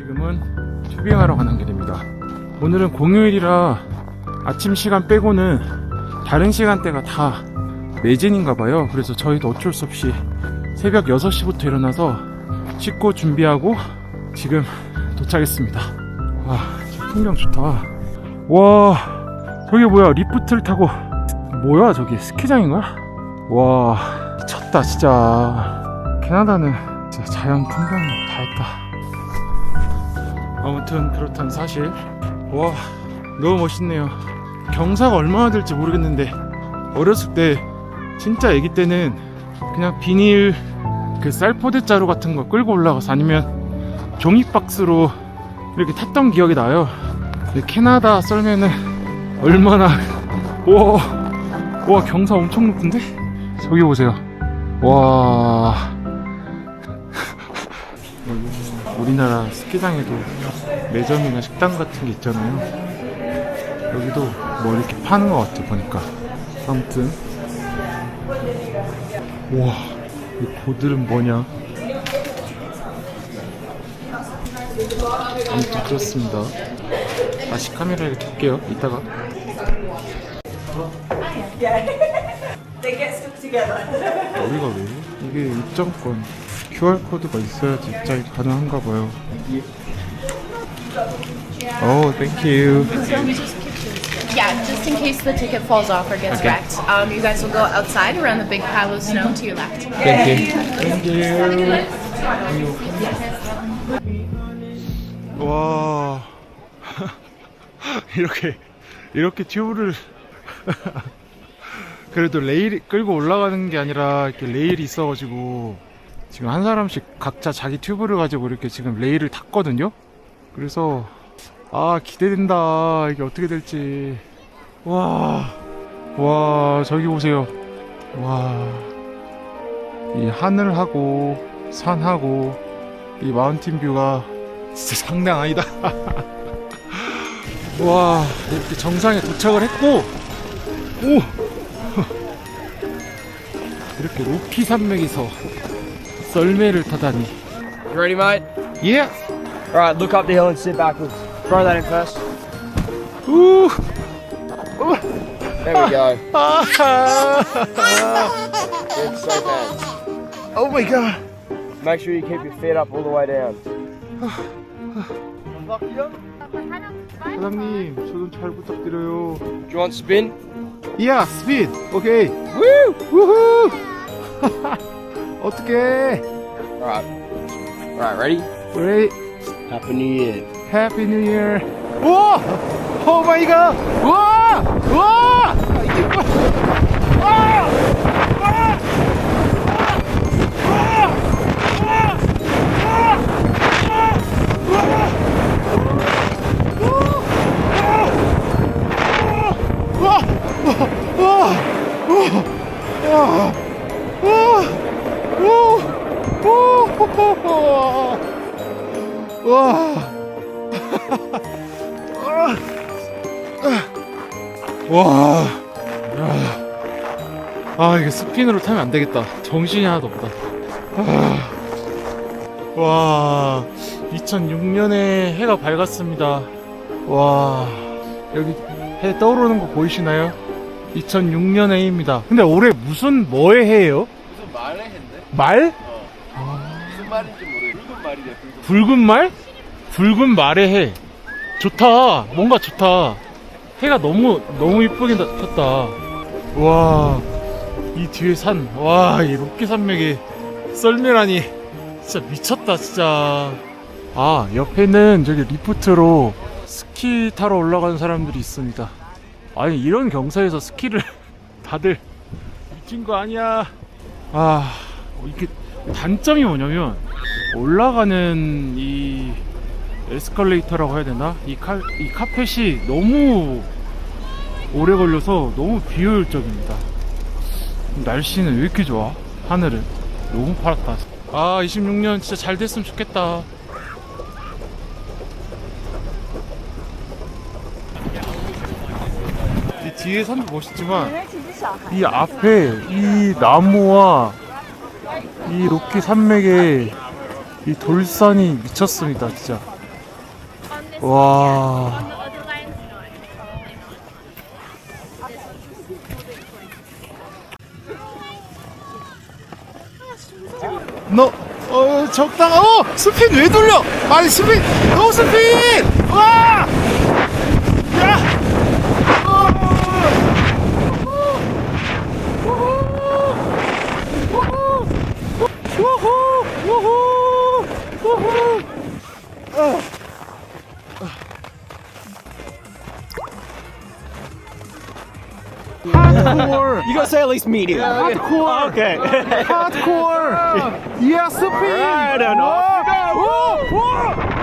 지금은 튜빙하러 가는 길입니다. 오늘은 공휴일이라 아침 시간 빼고는 다른 시간대가 다 매진인가 봐요. 그래서 저희도 어쩔 수 없이 새벽 6시부터 일어나서 씻고 준비하고 지금 도착했습니다. 와, 저 풍경 좋다. 와, 저기 뭐야? 리프트를 타고 뭐야? 저기 스키장인가? 와, 미쳤다 진짜. 캐나다는 진짜 자연 풍경이. 아무튼 그렇단 사실. 와, 너무 멋있네요. 경사가 얼마나 될지 모르겠는데 어렸을 때 진짜 아기 때는 그냥 비닐 그 쌀포대 자루 같은 거 끌고 올라가서 아니면 종이박스로 이렇게 탔던 기억이 나요. 캐나다 썰면은 얼마나 와, 와 경사 엄청 높은데? 저기 보세요. 와. 우리나라 스키장에도 매점이나 식당 같은 게 있잖아요. 여기도 뭐 이렇게 파는 것 같아 보니까. 아무튼 와, 이 고들은 뭐냐? 아무튼 그렇습니다. 다시 카메라를 켤게요. 이따가. They get stuck together. 어디가 왜? 이게 입장권 QR 코드가 있어야지 입장이 가능한가 봐요. 오, 땡큐. Yeah, just in case the ticket falls off or gets Okay. wrecked. Um, you guys will go outside around the big pile of snow to your left. 땡큐. 와. 이렇게 이렇게 튜브를 그래도 레일 끌고 올라가는 게 아니라 이렇게 레일이 있어가지고 지금 한 사람씩 각자 자기 튜브를 가지고 이렇게 지금 레일을 탔거든요. 그래서 아 기대된다 이게 어떻게 될지 와, 와 저기 보세요. 와, 이 하늘하고 산하고 이 마운틴 뷰가 진짜 장난 아니다. 와 이렇게 정상에 도착을 했고 오 이렇게 로키 산맥에서 썰매를 타다니 You ready, mate? 예 Alright, look up the hill and sit backwards. Throw that in first. 우 There we go. 아하 Good, safe hands. 오 마이 갓 Make sure you keep your feet up all the way down. 사장님 저 좀 잘 부탁드려요 Do you want spin? 야 스피드 오케이 우 우후 어떡해 Alright. Alright, ready? 우리 Happy New Year. 해피 뉴 이어 우와 오 마이 갓 우와 우와 아, 이게 스핀으로 타면 안 되겠다. 정신이 하나도 없다. 아. 와. 2006년에 해가 밝았습니다. 와. 여기 해 떠오르는 거 보이시나요? 2006년의 해입니다. 근데 올해 무슨 뭐의 해예요? 무슨 말을 했는데? 말? 무슨 말인지 모르겠어. 붉은 말이래, 붉은. 붉은 말? 붉은 말의 해. 좋다. 뭔가 좋다. 해가 너무, 너무 이쁘게 나- 폈다. 와, 이 뒤에 산. 와, 이 로키 산맥이 썰매라니. 진짜 미쳤다, 진짜. 아, 옆에는 저기 리프트로 스키 타러 올라가는 사람들이 있습니다. 아니, 이런 경사에서 스키를 다들 미친 거 아니야. 아, 이게 단점이 뭐냐면, 올라가는 이 에스컬레이터라고 해야 되나? 이, 카, 이 카펫이 너무 오래 걸려서 너무 비효율적입니다. 날씨는 왜 이렇게 좋아? 하늘은 너무 파랗다. 아, 26년 진짜 잘 됐으면 좋겠다. 이 뒤에 산도 멋있지만 이 앞에 이 나무와 이 로키 산맥의 이 돌산이 미쳤습니다, 진짜. 와. 너, 어, 적당, 어! 스핀 왜 돌려! 아니, 스핀! 노 스핀! 와! 야! 우후! Hardcore! You gotta say at least medium. Hardcore! Okay. Hardcore! Yeah, spin! I don't know. Whoa! Whoa!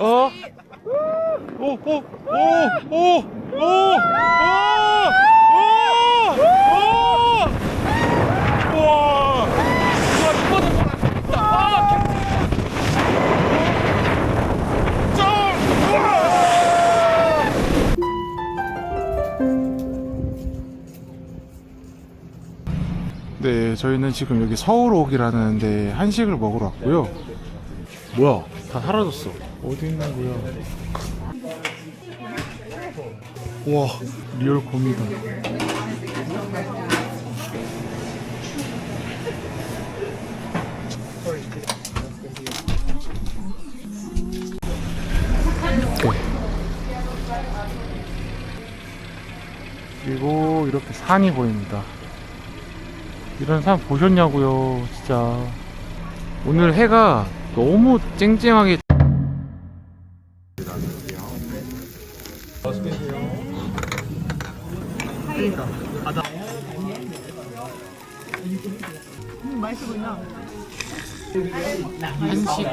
어? 오, 오, 오, 오, 오, 오, 오, 네, 저희는 지금 여기 서울옥이라는 데 한식을 먹으러 왔고요. 뭐야? 다 사라졌어. 어디 있는 거야? 우와, 리얼 곰이다. 오케이. 그리고 이렇게 산이 보입니다. 이런 산 보셨냐고요, 진짜. 오늘 해가 너무 쨍쨍하게 한식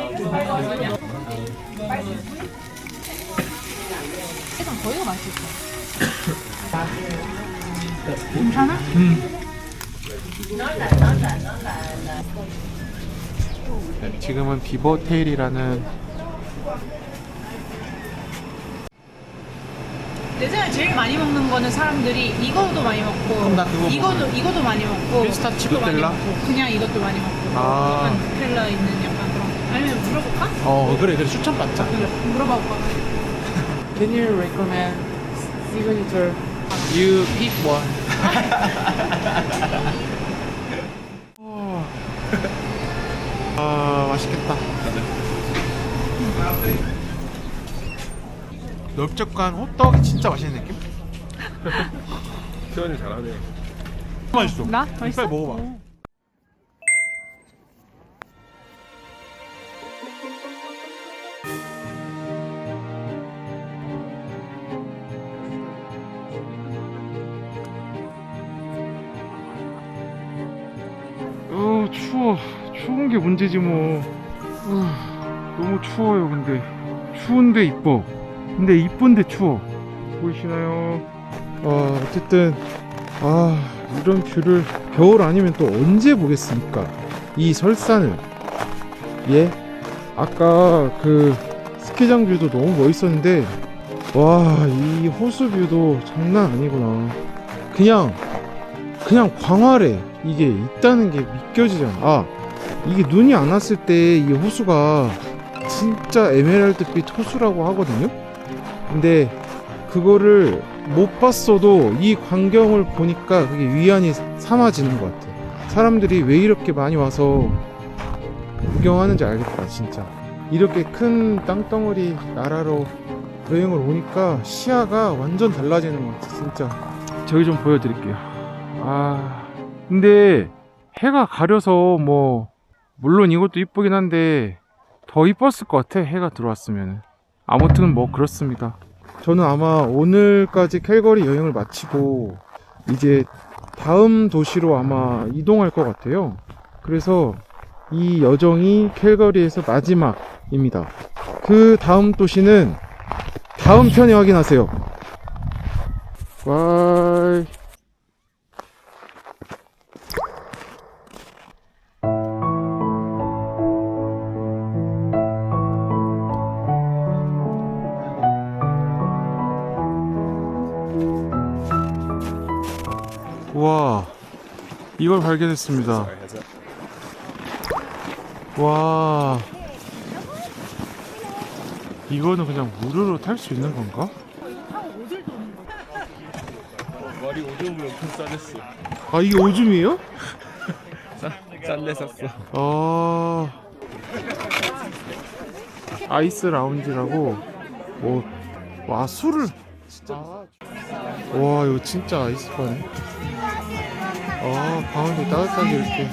네, 지금은 비버테일이라는 내 생각에 제일 많이 먹는 거는 사람들이 이거도 많이 먹고 나 그거 이거도 이거도 많이 먹고 피스타치오 이것도 많이? 먹고 그냥 이것도 많이 먹고 아. 약간 누텔라 있는 약간 그런 아니면 물어볼까? 어 그래 그래 추천 받자 물어봐 볼까? Can you recommend signature? You pick one. 아 맛있겠다. 넓적한 호떡이 진짜 맛있는 느낌? 표현이 잘하네. 맛있어. 나? 빨리 먹어봐. 어 추워. 추운 게 문제지 뭐. 어, 너무 추워요 근데. 추운데 이뻐. 근데 이쁜데 추워. 보이시나요? 어 어쨌든 아 이런 뷰를 겨울 아니면 또 언제 보겠습니까? 이 설산을. 예? 아까 그 스키장 뷰도 너무 멋있었는데 와 이 호수 뷰도 장난 아니구나. 그냥 그냥 광활해 이게 있다는 게 믿겨지잖아. 아 이게 눈이 안 왔을 때 이 호수가 진짜 에메랄드빛 호수라고 하거든요? 근데 그거를 못 봤어도 이 광경을 보니까 그게 위안이 삼아지는 것 같아. 사람들이 왜 이렇게 많이 와서 구경하는지 알겠다 진짜. 이렇게 큰 땅덩어리 나라로 여행을 오니까 시야가 완전 달라지는 것 같아 진짜. 저기 좀 보여드릴게요. 아 근데 해가 가려서 뭐 물론 이것도 이쁘긴 한데 더 이뻤을 것 같아 해가 들어왔으면 아무튼 뭐 그렇습니다. 저는 아마 오늘까지 캘거리 여행을 마치고 이제 다음 도시로 아마 이동할 것 같아요. 그래서 이 여정이 캘거리에서 마지막입니다. 그 다음 도시는 다음 편에 확인하세요. 바이 이걸 발견했습니다 와 이거는 그냥 무료로 탈 수 있는 건가? 머리 오줌으로 엄청 싸냈어. 아 이게 오줌이에요? 짠내 샀어. 아 아이스 라운지라고 뭐와 술을 진짜 와 이거 진짜 아이스바네 아 방안도 따뜻하게 이렇게